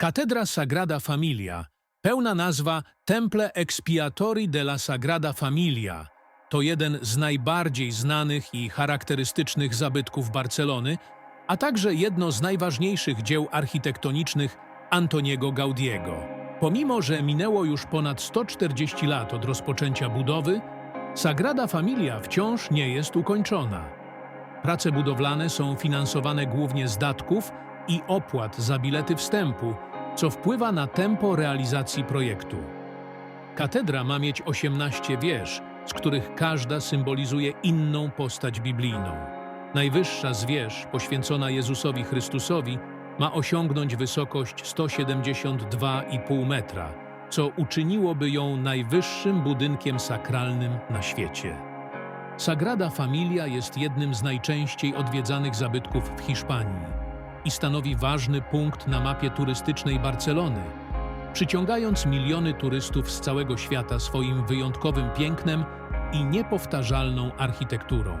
Katedra Sagrada Familia, pełna nazwa Temple Expiatori della Sagrada Familia, to jeden z najbardziej znanych i charakterystycznych zabytków Barcelony, a także jedno z najważniejszych dzieł architektonicznych Antoniego Gaudiego. Pomimo, że minęło już ponad 140 lat od rozpoczęcia budowy, Sagrada Familia wciąż nie jest ukończona. Prace budowlane są finansowane głównie z datków i opłat za bilety wstępu, co wpływa na tempo realizacji projektu. Katedra ma mieć 18 wież, z których każda symbolizuje inną postać biblijną. Najwyższa z wież, poświęcona Jezusowi Chrystusowi, ma osiągnąć wysokość 172,5 metra, co uczyniłoby ją najwyższym budynkiem sakralnym na świecie. Sagrada Familia jest jednym z najczęściej odwiedzanych zabytków w Hiszpanii i stanowi ważny punkt na mapie turystycznej Barcelony, przyciągając miliony turystów z całego świata swoim wyjątkowym pięknem i niepowtarzalną architekturą.